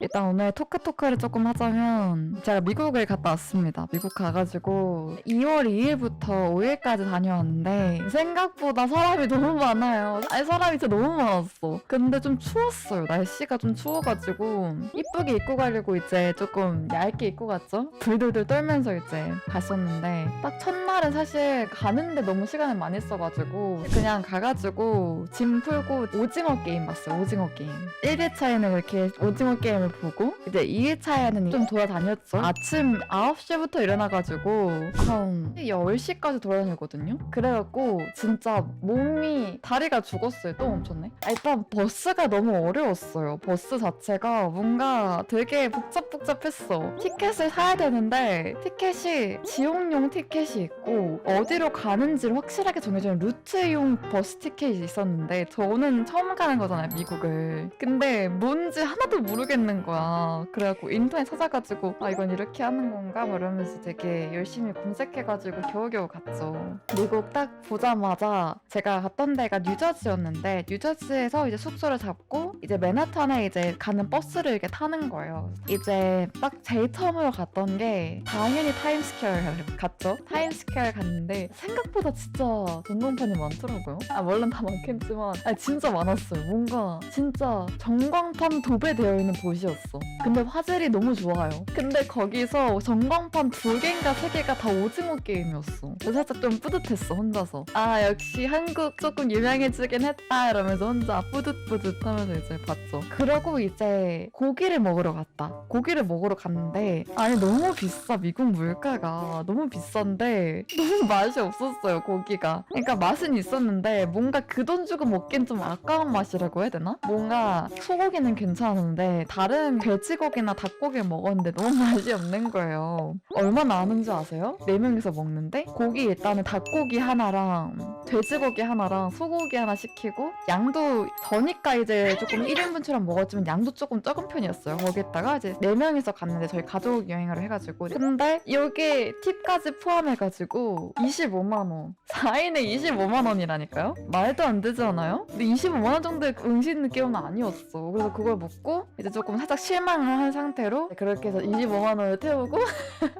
일단 오늘 토크 토크를 조금 하자면 제가 미국을 갔다 왔습니다. 미국 가가지고 2월 2일부터 5일까지 다녀왔는데 생각보다 사람이 너무 많아요. 아니 사람이 진짜 너무 많았어. 근데 좀 추웠어요. 날씨가 좀 추워가지고 이쁘게 입고 가려고 이제 조금 얇게 입고 갔죠. 불들들 떨면서 이제 갔었는데 딱 첫날은 사실 가는데 너무 시간을 많이 써가지고 그냥 가가지고 짐 풀고 오징어 게임 봤어요. 오징어 게임. 1회차에는 이렇게 오징어 게임을 보고 이제 2회차에는 좀 돌아다녔죠. 아침 9시부터 일어나가지고 한 10시까지 돌아다녔거든요. 그래갖고 진짜 몸이 다리가 죽었어요. 또 멈췄네. 아, 일단 버스가 너무 어려웠어요. 버스 자체가 뭔가 되게 복잡복잡했어. 티켓을 사야 되는데 티켓이 지옥용 티켓이 있고 어디로 가는지를 확실하게 정해져 있는 루트용 버스 티켓이 있었는데 저는 처음 가는 거잖아요 미국을 근데 뭔지 하나도 모르겠는 거야. 그래갖고 인터넷 찾아가지고 아 이건 이렇게 하는 건가? 뭐 이러면서 되게 열심히 검색해가지고 겨우겨우 갔죠. 미국 딱 보자마자 제가 갔던 데가 뉴저지였는데 뉴저지에서 이제 숙소를 잡고 이제 맨하탄에 이제 가는 버스를 이렇게 타는 거예요. 이제 딱 제일 처음으로 갔던 게 당연히 타임스퀘어를 갔죠. 타임스퀘어를 갔는데 생각보다 진짜 전광판이 많더라고요. 아 물론 다 많겠지만 아 진짜 많았어요. 뭔가 진짜 전광판 도배되어 있는 곳이었어. 근데 화질이 너무 좋아요. 근데 거기서 전광판 두 개인가 세 개가 다 오징어 게임이었어. 그래서 살짝 좀 뿌듯했어 혼자서. 아 역시 한국 조금 유명해지긴 했다 이러면서 혼자 뿌듯뿌듯 하면서 이제 봤죠. 그러고 이제 고기를 먹으러 갔다. 고기를 먹으러 갔는데 아니 너무 비싸 미국 물가가. 너무 비싼데 너무 맛이 없었어요 고기가. 그러니까 맛은 있었는데 뭔가 그 돈 주고 먹긴 좀 아까운 맛이라고 해야 되나? 뭔가 소고기는 괜찮은데 다른 돼지고기나 닭고기를 먹었는데 너무 맛이 없는 거예요 얼마나 아는지 아세요? 네 명이서 먹는데 고기 일단은 닭고기 하나랑 돼지고기 하나랑 소고기 하나 시키고 양도 저니까 이제 조금 1인분처럼 먹었지만 양도 조금 적은 편이었어요 거기에다가 이제 네 명이서 갔는데 저희 가족 여행을 해가지고 근데 여기 팁까지 포함해가지고 25만 원 4인에 25만 원이라니까요? 말도 안 되지 않아요? 근데 25만 원 정도의 응신 느낌은 아니었어 그래서 그걸 먹고 이제 조금 살짝 실망을 한 상태로 그렇게 해서 25만 원을 태우고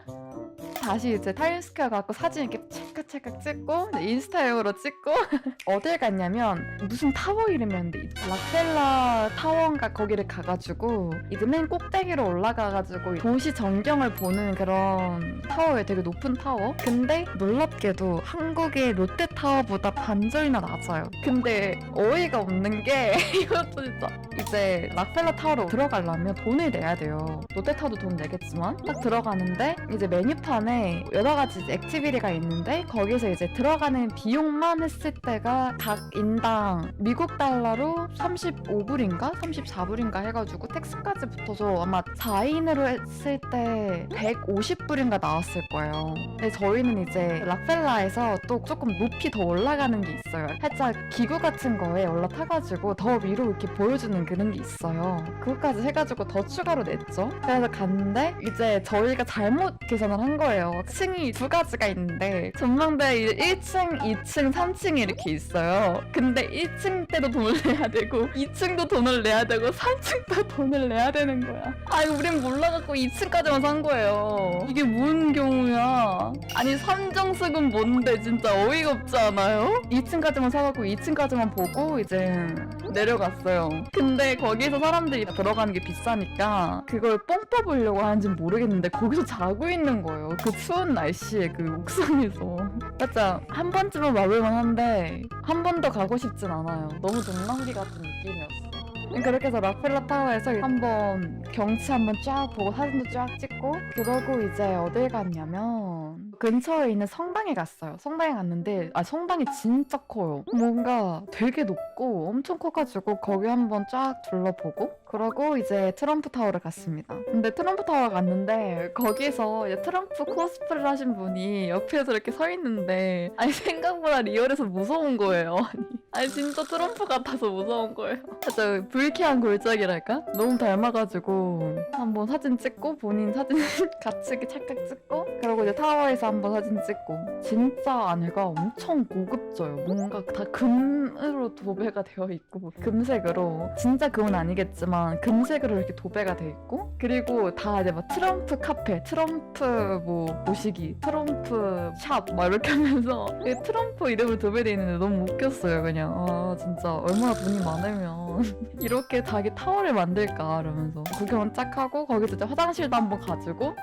다시 이제 타임스퀘어 갖고 사진 이렇게 찰칵찰칵 찍고 인스타용으로 찍고. 어딜 갔냐면 무슨 타워 이름이었는데 락펠라 타워인가 거기를 가가지고 이제 맨 꼭대기로 올라가가지고 도시 전경을 보는 그런 타워에 되게 높은 타워. 근데 놀랍게도 한국의 롯데타워보다 반절이나 낮아요. 근데 어이가 없는 게 이것도 진짜 이제 락펠라 타워로 들어가려면 돈을 내야 돼요. 롯데타워도 돈 내겠지만 딱 들어가는데 이제 메뉴판에 여러 가지 액티비티가 있는데 거기서 이제 들어가는 비용만 했을 때가 각 인당 미국 달러로 35불인가 34불인가 해가지고 텍스까지 붙어서 아마 4인으로 했을 때 150불인가 나왔을 거예요. 근데 저희는 이제 락펠라에서 또 조금 높이 더 올라가는 게 있어요. 살짝 기구 같은 거에 올라타가지고 더 위로 이렇게 보여주는 그런 게 있어요. 그것까지 해가지고 더 추가로 냈죠. 그래서 갔는데 이제 저희가 잘못 계산을 한 거예요. 층이 두 가지가 있는데 전 망대에 1층, 2층, 3층이 이렇게 있어요. 근데 1층 때도 돈을 내야 되고 2층도 돈을 내야 되고 3층도 돈을 내야 되는 거야. 아니 우린 몰라갖고 2층까지만 산 거예요. 이게 뭔 경우야? 아니 삼정승은 뭔데 진짜 어이가 없지 않아요? 2층까지만 사갖고 2층까지만 보고 이제 내려갔어요. 근데 거기서 사람들이 들어가는 게 비싸니까 그걸 뽕 뽑으려고 하는지 모르겠는데 거기서 자고 있는 거예요. 그 추운 날씨에 그 옥상에서. 살짝 한 번쯤은 와볼만 한데 한 번 더 가고 싶진 않아요. 너무 동남기 같은 느낌이었어. 그렇게 해서 락펠라 타워에서 한번 경치 한번 쫙 보고 사진도 쫙 찍고 그러고 이제 어딜 갔냐면 근처에 있는 성당에 갔어요. 성당에 갔는데 아 성당이 진짜 커요. 뭔가 되게 높고 엄청 커가지고 거기 한번 쫙 둘러보고 그러고 이제 트럼프 타워를 갔습니다. 근데 트럼프 타워 갔는데 거기서 이제 트럼프 코스프레를 하신 분이 옆에서 이렇게 서 있는데 아니 생각보다 리얼해서 무서운 거예요. 아니, 아니 진짜 트럼프 같아서 무서운 거예요. 살짝 불쾌한 골짜기랄까? 너무 닮아가지고 한번 사진 찍고 본인 사진 같이 찰칵 찍고 그리고 이제 타워에서 한번 사진 찍고. 진짜 안에가 엄청 고급져요. 뭔가 다 금으로 도배가 되어 있고 금색으로. 진짜 금은 아니겠지만 금색으로 이렇게 도배가 돼 있고 그리고 다 이제 막 트럼프 카페, 트럼프 뭐 모시기, 트럼프 샵 막 이렇게 하면서 이 트럼프 이름을 도배돼 있는데 너무 웃겼어요 그냥. 아 진짜 얼마나 돈이 많으면 이렇게 자기 타워를 만들까 이러면서. 구경 쫙 하고 거기서 이제 화장실도 한번 가지고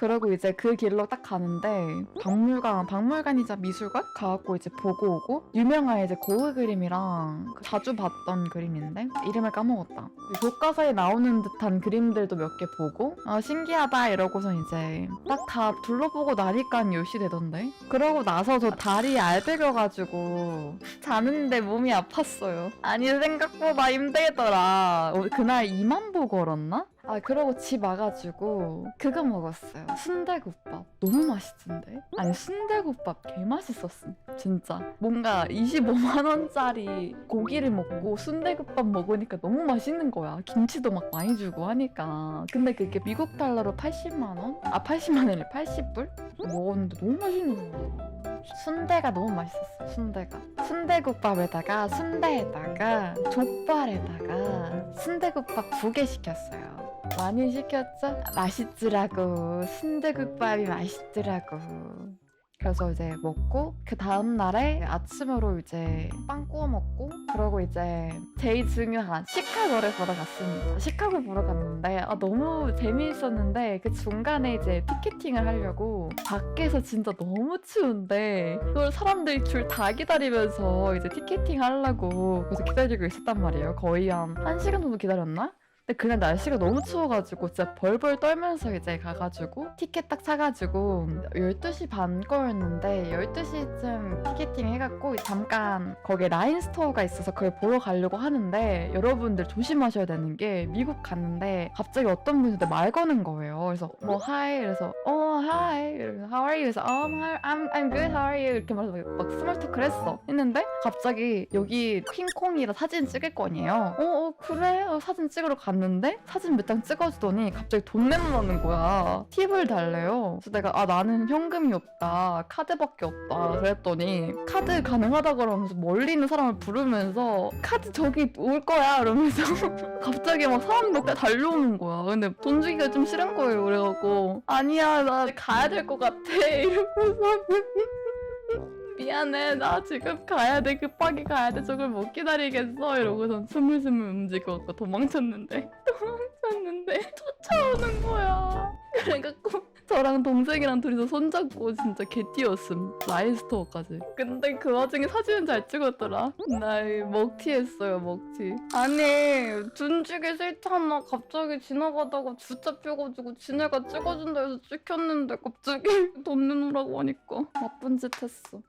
그러고 이제 그 길로 딱 가는데 박물관, 박물관이자 미술관 가갖고 이제 보고 오고 유명한 이제 고흐 그림이랑 그 자주 봤던 그림인데 이름을 까먹었다. 교과서에 나오는 듯한 그림들도 몇 개 보고 아 신기하다 이러고서 이제 딱 다 둘러보고 나니까 요시 되던데. 그러고 나서 저 다리에 알배겨가지고 자는데 몸이 아팠어요. 아니 생각보다 힘들더라. 어, 그날 2만 보 걸었나? 아 그러고 집 와가지고 그거 먹었어요. 순대국밥. 너무 맛있던데? 아니 순대국밥 개 맛있었음. 진짜. 뭔가 25만 원짜리 고기를 먹고 순대국밥 먹으니까 너무 맛있는 거야. 김치도 막 많이 주고 하니까. 근데 그게 미국 달러로 80만 원? 아 80만 원이 80불? 먹었는데 너무 맛있는 거야. 순대가 너무 맛있었어 순대가. 순대국밥에다가 순대에다가 족발에다가 순대국밥 두 개 시켰어요 많이 시켰죠? 맛있더라고 순대국밥이 맛있더라고 그래서 이제 먹고 그 다음 날에 아침으로 이제 빵 구워 먹고 그러고 이제 제일 중요한 시카고를 보러 갔습니다. 시카고 보러 갔는데 아, 너무 재미있었는데 그 중간에 이제 티켓팅을 하려고 밖에서 진짜 너무 추운데 그걸 사람들이 줄 다 기다리면서 이제 티켓팅 하려고 그래서 기다리고 있었단 말이에요. 거의 한 1시간 정도 기다렸나? 근데 그날 날씨가 너무 추워가지고 진짜 벌벌 떨면서 이제 가가지고 티켓 딱 사가지고 12시 반 거였는데 12시쯤 티켓팅 해갖고 잠깐 거기에 라인 스토어가 있어서 그걸 보러 가려고 하는데 여러분들 조심하셔야 되는 게 미국 갔는데 갑자기 어떤 분한테 말 거는 거예요. 그래서 뭐 hi 그래서 어 hi 이러면서 how are you? 그래서 oh, I'm, I'm, good how are you? 이렇게 말해서 막, 막 스몰 토크를 했어. 했는데 갑자기 여기 퀸콩이라 사진 찍을 거니에요. 어, 어 그래? 어, 사진 찍으러 갔는데 사진 몇 장 찍어주더니 갑자기 돈 내놓는 거야. 팁을 달래요. 그래서 내가 아 나는 현금이 없다. 카드밖에 없다. 그랬더니 카드 가능하다 그러면서 멀리 있는 사람을 부르면서 카드 저기 올 거야 이러면서 갑자기 막 사람들 다 달려오는 거야. 근데 돈 주기가 좀 싫은 거예요. 그래갖고 아니야 나 가야 될 것 같아 이러면서 미안해. 나 지금 가야 돼. 급하게 가야 돼. 저걸 못 기다리겠어. 이러고선 스물스물 움직여갖고 도망쳤는데. 도망쳤는데 쫓아오는 거야. 그래갖고 저랑 동생이랑 둘이서 손잡고 진짜 개 뛰었음. 라인스토어까지. 근데 그 와중에 사진은 잘 찍었더라. 나 먹튀했어요 먹튀. 아니 준 주기 싫잖아 갑자기 지나가다가 주차 펴가지고 지네가 찍어준다 해서 찍혔는데 갑자기 돈 내놓으라고 하니까 나쁜 짓 했어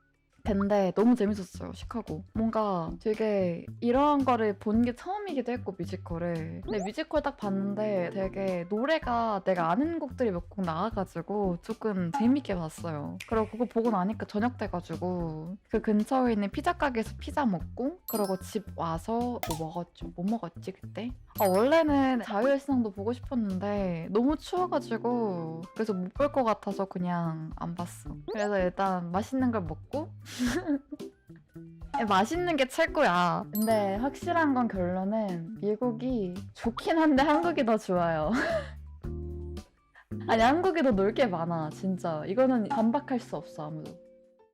근데 너무 재밌었어요 시카고. 뭔가 되게 이런 거를 본 게 처음이기도 했고 뮤지컬을 근데 뮤지컬 딱 봤는데 되게 노래가 내가 아는 곡들이 몇 곡 나와가지고 조금 재밌게 봤어요. 그리고 그거 보고 나니까 저녁 돼가지고 그 근처에 있는 피자 가게에서 피자 먹고 그러고 집 와서 뭐 먹었죠? 뭐 먹었지 그때? 아 원래는 자유일상도 보고 싶었는데 너무 추워가지고 그래서 못 볼 것 같아서 그냥 안 봤어 그래서 일단 맛있는 걸 먹고 야, 맛있는 게 최고야. 근데 확실한 건 결론은 미국이 좋긴 한데 한국이 더 좋아요. 아니 한국이 더 놀 게 많아 진짜 이거는 반박할 수 없어 아무도